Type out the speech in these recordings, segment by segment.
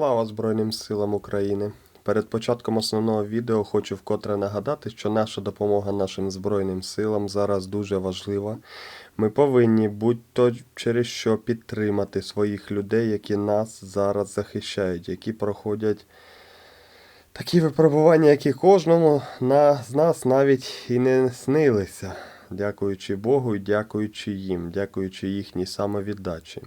Слава Збройним силам України! Перед початком основного відео хочу вкотре нагадати, що наша допомога нашим Збройним силам зараз дуже важлива. Ми повинні будь-то через що підтримати своїх людей, які нас зараз захищають, які проходять такі випробування, які кожному на, з нас навіть і не снилися. Дякуючи Богу і дякуючи їм, дякуючи їхній самовіддачі.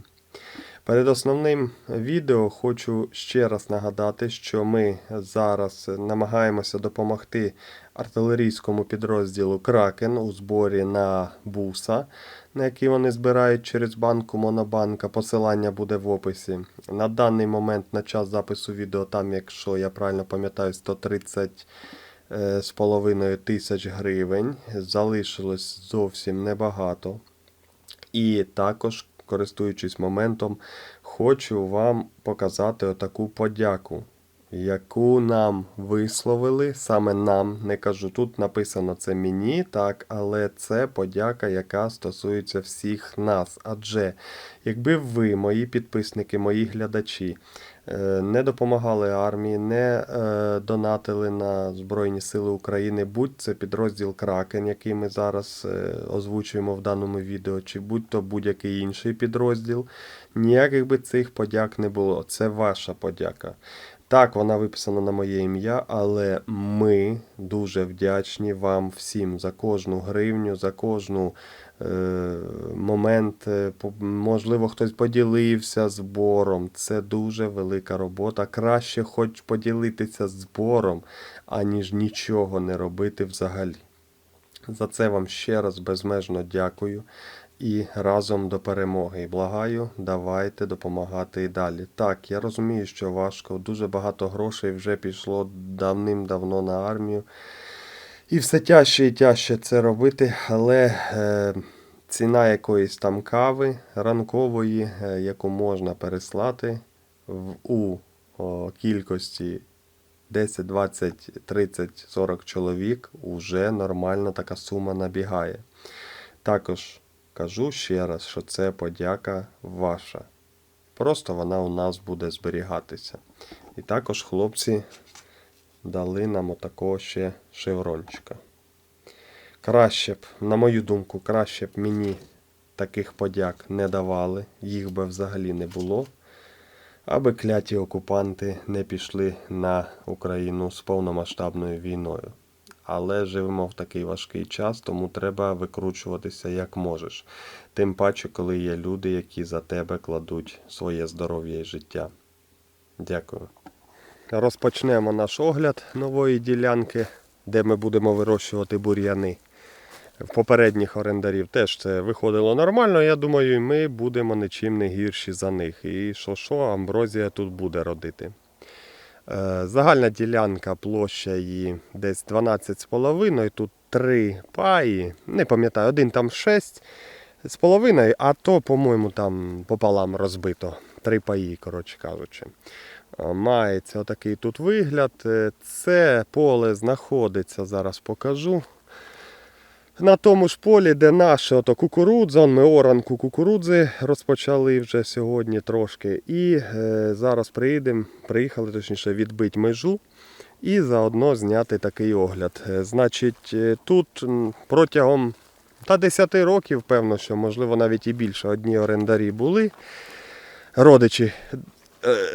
Перед основним відео хочу ще раз нагадати, що ми зараз намагаємося допомогти артилерійському підрозділу Кракен у зборі на буса, на який вони збирають через банку Монобанка. Посилання буде в описі. На даний момент на час запису відео, там, якщо я правильно пам'ятаю, 130 е, з половиною тисяч гривень. Залишилось зовсім небагато. І також, користуючись моментом, хочу вам показати отаку подяку, яку нам висловили, саме нам, не кажу, тут написано це мені, так, але це подяка, яка стосується всіх нас. Адже якби ви, мої підписники, мої глядачі, не допомагали армії, не е, донатили на Збройні Сили України, будь це підрозділ Кракен, який ми зараз е, озвучуємо в даному відео, чи будь то будь-який інший підрозділ, ніяких би цих подяк не було. Це ваша подяка. Так, вона виписана на моє ім'я, але ми дуже вдячні вам всім за кожну гривню, за кожну е, момент. е, Можливо, хтось поділився збором. Це дуже велика робота. Краще хоч поділитися збором, аніж нічого не робити взагалі. За це вам ще раз безмежно дякую і разом до перемоги. Благаю, давайте допомагати і далі. Так, я розумію, що важко. Дуже багато грошей вже пішло давним-давно на армію. І все тяжче і тяжче це робити, але е, ціна якоїсь там кави ранкової, е, яку можна переслати в, у кількості 10, 20, 30, 40 чоловік, уже нормальна така сума набігає. Також кажу ще раз, що це подяка ваша. Просто вона у нас буде зберігатися. І також хлопці дали нам отакого ще шеврончика. Краще б, на мою думку, краще б мені таких подяк не давали, їх би взагалі не було, аби кляті окупанти не пішли на Україну з повномасштабною війною. Але живемо в такий важкий час, тому треба викручуватися як можеш. Тим паче, коли є люди, які за тебе кладуть своє здоров'я і життя. Дякую. Розпочнемо наш огляд нової ділянки, де ми будемо вирощувати бур'яни. В попередніх орендарів теж це виходило нормально. Я думаю, ми будемо нічим не гірші за них. І що що, амброзія тут буде родити. Е, Загальна ділянка площа її десь 12,5. Тут три паї. Не пам'ятаю, один там 6 з половиною, а то, по-моєму, там пополам розбито. Три паї, коротше кажучи. Е, Мається отакий тут вигляд. Е, Це поле знаходиться, зараз покажу. На тому ж полі, де наше ото кукурудза, ми оранку кукурудзи розпочали вже сьогодні трошки. І е, зараз приїдемо, приїхали точніше відбити межу і заодно зняти такий огляд. Е, значить, е, тут протягом та 10 років, певно, що можливо навіть і більше одні орендарі були. Родичі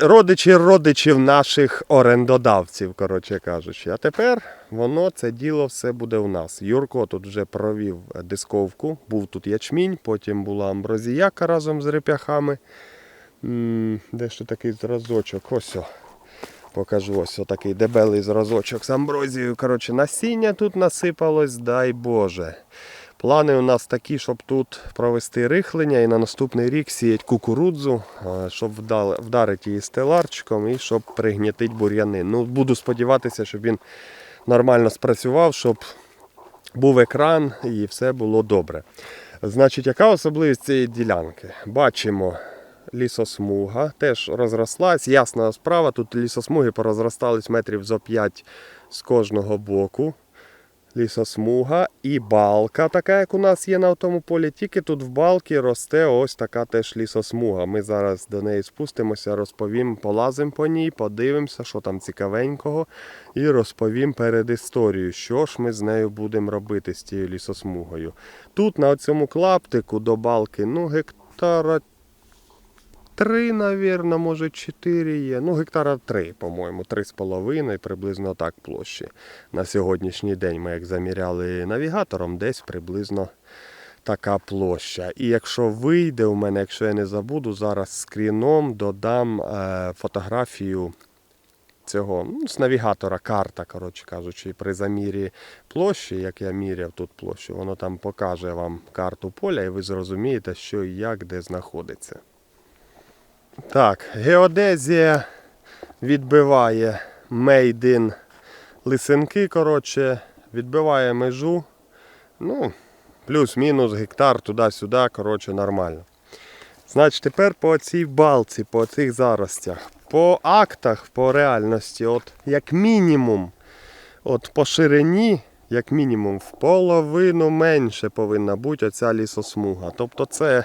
родичі родичів наших орендодавців, коротше кажучи. А тепер воно це діло все буде у нас. Юрко тут вже провів дисковку, був тут ячмінь, потім була амброзіяка разом з реп'яхами. М, Де ще такий зразочок? Ось. о. Покажу ось такий дебелий зразочок з амброзією. Коротше, насіння тут насипалось, дай Боже. Плани у нас такі, щоб тут провести рихлення і на наступний рік сіять кукурудзу, щоб вдарити її стеларчиком і щоб пригнітити бур'яни. Ну, буду сподіватися, щоб він нормально спрацював, щоб був екран і все було добре. Значить, яка особливість цієї ділянки? Бачимо лісосмуга, теж розрослась. Ясна справа, тут лісосмуги порозростались метрів зо 5 з кожного боку. Лісосмуга і балка, така як у нас є на тому полі. Тільки тут в балці росте ось така теж лісосмуга. Ми зараз до неї спустимося, розповім, полазимо по ній, подивимося, що там цікавенького, і розповім перед історією, що ж ми з нею будемо робити з цією лісосмугою. Тут на цьому клаптику до балки, ну, гектара Три, навірно, може чотири є. Ну, гектара три, по-моєму, три з половиною, приблизно так площі. На сьогоднішній день ми як заміряли навігатором, десь приблизно така площа. І якщо вийде у мене, якщо я не забуду, зараз скріном додам е, фотографію цього ну, з навігатора, карта, коротше кажучи, при замірі площі, як я міряв тут площу, воно там покаже вам карту поля, і ви зрозумієте, що і як де знаходиться. Так, геодезія відбиває мейдин лисенки, коротше, відбиває межу. Ну, плюс-мінус гектар туди-сюди, коротше, нормально. Значить, тепер по цій балці, по цих заростях, по актах, по реальності, от як мінімум, от по ширині, як мінімум, в половину менше повинна бути оця лісосмуга. Тобто це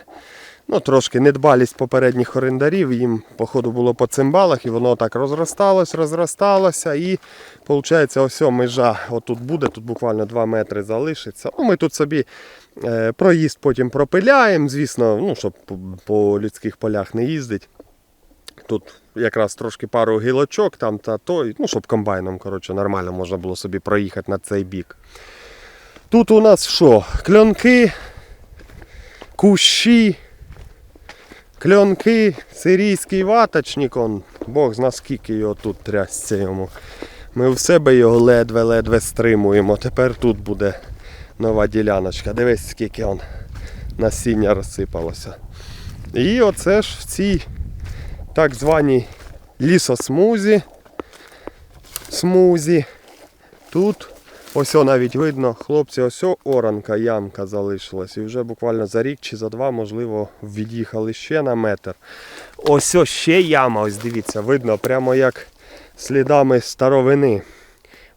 ну, трошки недбалість попередніх орендарів, їм, походу, було по цимбалах, і воно так розросталось, розросталося. І виходить, ось межа отут буде, тут буквально 2 метри залишиться. Ну, Ми тут собі е, проїзд потім пропиляємо, звісно, ну, щоб по, людських полях не їздить. Тут якраз трошки пару гілочок там та той, ну, щоб комбайном коротше, нормально можна було собі проїхати на цей бік. Тут у нас що? Кльонки, кущі, кльонки, сирійський ваточник, он, Бог зна скільки його тут трясся йому. Ми в себе його ледве-ледве стримуємо. Тепер тут буде нова діляночка. Дивись, скільки он насіння розсипалося. І оце ж в цій так званій лісосмузі. Смузі. Тут ось навіть видно, хлопці, ось оранка, ямка залишилась. І вже буквально за рік чи за два, можливо, від'їхали ще на метр. Ось ще яма, ось дивіться, видно, прямо як слідами старовини.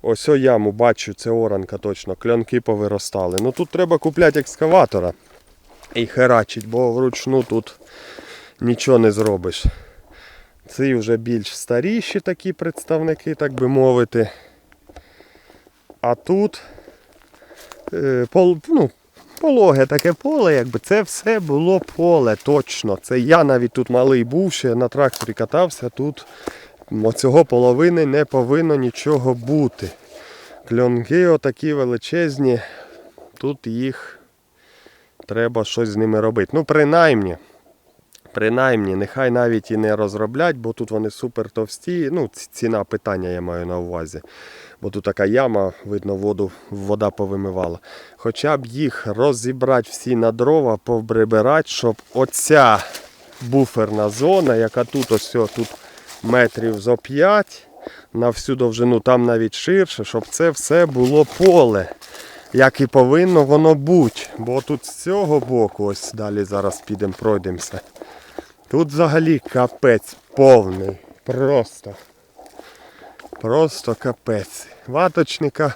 Ось яму бачу, це оранка точно, клянки повиростали. Ну тут треба купляти екскаватора і херачить, бо вручну тут нічого не зробиш. Ці вже більш старіші такі представники, так би мовити. А тут е, пол, ну, пологе таке поле, якби це все було поле точно. Це я навіть тут малий був, ще на тракторі катався, тут оцього половини не повинно нічого бути. Кльонки отакі величезні, тут їх треба щось з ними робити. Ну, принаймні. Принаймні, нехай навіть і не розроблять, бо тут вони супер товсті. Ну, ціна питання я маю на увазі. Бо тут така яма, видно, воду, вода повимивала. Хоча б їх розібрати всі на дрова, повбрибирати, щоб оця буферна зона, яка тут ось тут метрів зо 5 на всю довжину, там навіть ширше, щоб це все було поле. Як і повинно воно бути. Бо тут з цього боку, ось далі зараз підемо, пройдемося. Тут взагалі капець повний. Просто. Просто капець. Ваточника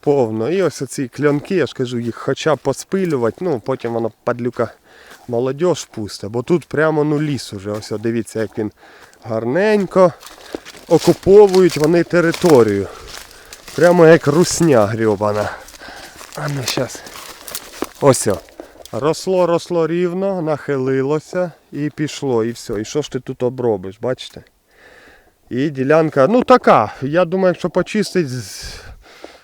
повно. І ось оці кльонки, я ж кажу, їх хоча б поспилювати, ну потім воно падлюка молодіж пусте, бо тут прямо ну ліс уже. Ось дивіться, як він гарненько окуповують вони територію. Прямо як русня грьобана. А ну зараз. Ось. Росло, росло рівно, нахилилося і пішло, і все. І що ж ти тут обробиш, бачите? І ділянка, ну така. Я думаю, якщо почистить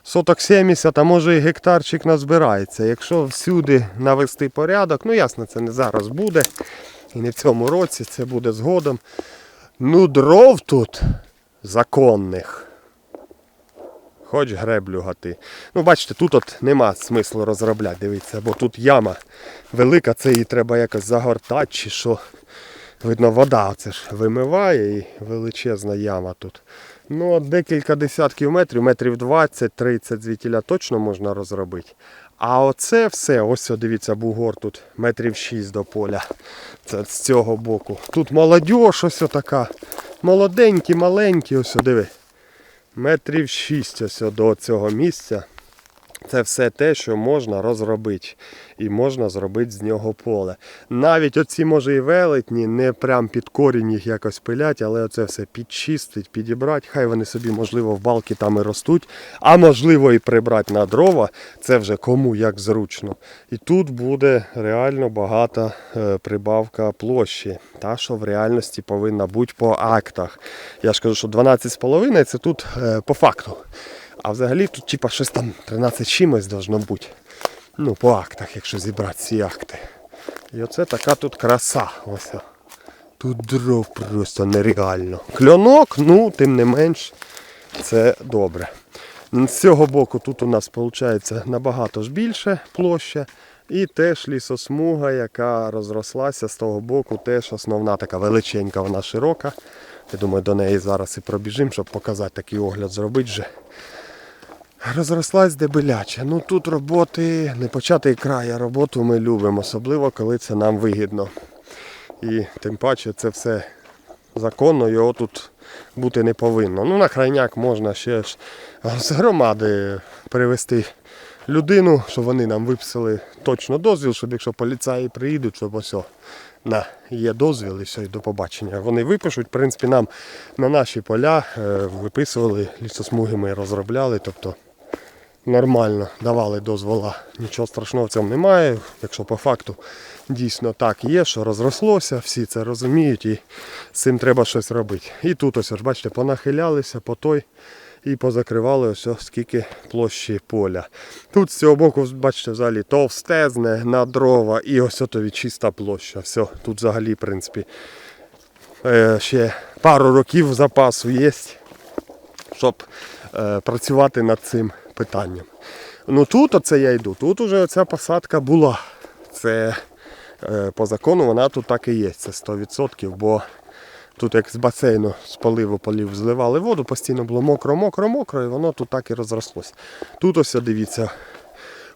соток 70, а може і гектарчик назбирається. Якщо всюди навести порядок, ну ясно, це не зараз буде. І не в цьому році, це буде згодом. Ну, дров тут законних. Хоч греблю гати. Ну, бачите, тут от нема смислу розробляти, дивіться, бо тут яма велика, це її треба якось загортати чи що. Видно, вода оце ж вимиває і величезна яма тут. Ну, декілька десятків метрів, метрів 20-30 звітіля точно можна розробити. А оце все, ось дивіться, бугор тут метрів 6 до поля. Це з цього боку. Тут молодіж ось така. Молоденькі, маленькі, ось диви метрів 6 ось до цього місця. Це все те, що можна розробити, і можна зробити з нього поле. Навіть оці, може, і велетні, не прям під корінь їх якось пилять, але оце все підчистить, підібрати. Хай вони собі, можливо, в балки там і ростуть, а можливо і прибрати на дрова. Це вже кому як зручно. І тут буде реально багата е, прибавка площі, та що в реальності повинна бути по актах. Я ж кажу, що 12,5 це тут е, по факту. А взагалі тут типа щось там 13 чимось должно бути. Ну, по актах, якщо зібрати ці акти. І оце така тут краса. Ось. Тут дров просто нереально. Кльонок, ну, тим не менш, це добре. З цього боку тут у нас виходить набагато ж більше площа. І теж лісосмуга, яка розрослася з того боку, теж основна така величенька, вона широка. Я думаю, до неї зараз і пробіжимо, щоб показати такий огляд зробити вже. Розрослась дебеляче. Ну тут роботи не початий край, а роботу ми любимо, особливо коли це нам вигідно. І тим паче це все законно, його тут бути не повинно. Ну на крайняк можна ще ж з громади привезти людину, щоб вони нам виписали точно дозвіл, щоб якщо поліцаї приїдуть, щоб ось на, є дозвіл і все, і до побачення. Вони випишуть, в принципі, нам на наші поля е, виписували лісосмуги, ми розробляли. тобто нормально давали дозвола. Нічого страшного в цьому немає. Якщо по факту дійсно так є, що розрослося, всі це розуміють і з цим треба щось робити. І тут ось, ось бачите, понахилялися по той і позакривали ось ось скільки площі поля. Тут з цього боку, бачите, взагалі товстезне на дрова і ось ото чиста площа. Все, тут взагалі, в принципі, е, ще пару років запасу є щоб е, працювати над цим питанням. Ну тут оце я йду, тут уже оця посадка була. Це е, по закону вона тут так і є, це 100%, бо тут як з басейну з поливу полів зливали воду, постійно було мокро, мокро, мокро, і воно тут так і розрослось. Тут ось дивіться,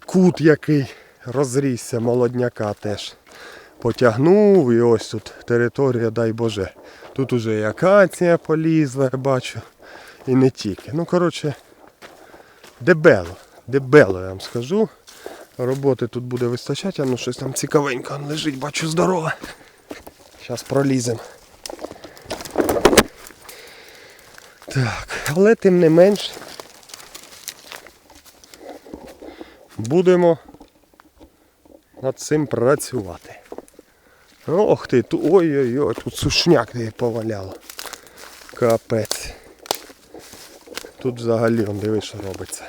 кут який розрісся, молодняка теж. Потягнув і ось тут територія, дай Боже. Тут уже і акація полізла, я бачу. І не тільки. Ну, коротше, дебело. Дебело, я вам скажу. Роботи тут буде вистачати, а ну щось там цікавенько лежить, бачу здорове. Зараз проліземо. Так, але тим не менш будемо над цим працювати. Ох ти, ой-ой-ой, тут сушняк де поваляло. Капець. Тут взагалі он диви, що робиться.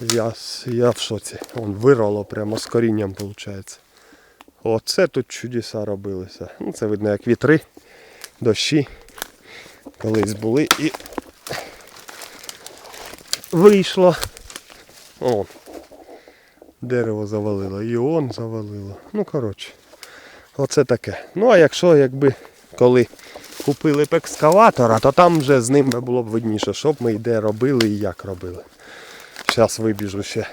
Я, я в шоці. Вон вирвало прямо з корінням, виходить. Оце тут чудеса робилися. Ну, це видно як вітри, дощі колись були і вийшло. О, дерево завалило, і он завалило. Ну, коротше, оце таке. Ну, а якщо якби коли купили б екскаватора, то там вже з ним було б видніше, що б ми і де робили і як робили. Зараз вибіжу ще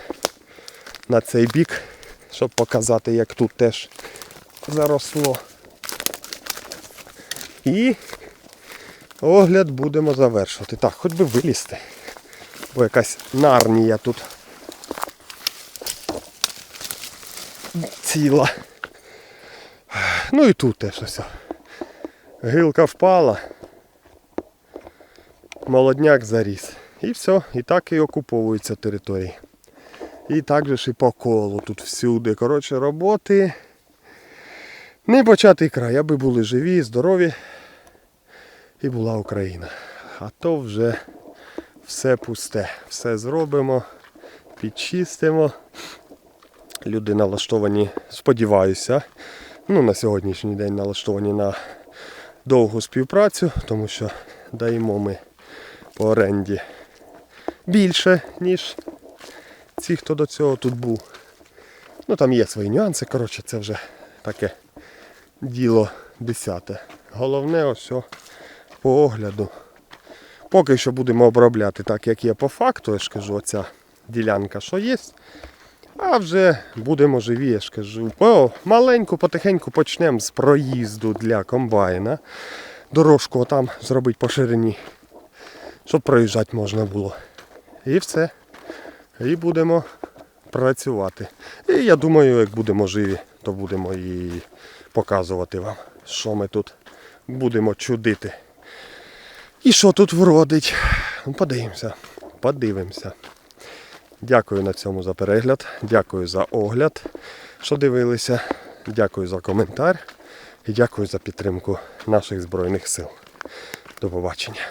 на цей бік, щоб показати, як тут теж заросло. І огляд будемо завершувати. Так, хоч би вилізти. Бо якась нарнія тут ціла. Ну і тут теж ось. Гилка впала. Молодняк заріс. І все, і так і окуповуються території. І так же ж і по колу тут всюди. Коротше, роботи. Не початий край, аби були живі, здорові. І була Україна. А то вже все пусте. Все зробимо, підчистимо. Люди налаштовані, сподіваюся, ну на сьогоднішній день налаштовані на довгу співпрацю, тому що даємо ми по оренді більше, ніж ті, хто до цього тут був. Ну там є свої нюанси, коротше, це вже таке діло десяте. Головне ось по огляду. Поки що будемо обробляти так, як є по факту, я ж кажу, оця ділянка, що є. А вже будемо живі, я ж кажу. О, маленьку, потихеньку почнемо з проїзду для комбайна. Дорожку там зробити по ширині, щоб проїжджати можна було. І все. І будемо працювати. І я думаю, як будемо живі, то будемо і показувати вам, що ми тут будемо чудити. І що тут вродить. Ну, Подивимося. Подивимося. Дякую на цьому за перегляд. Дякую за огляд, що дивилися. Дякую за коментар. І дякую за підтримку наших Збройних сил. До побачення.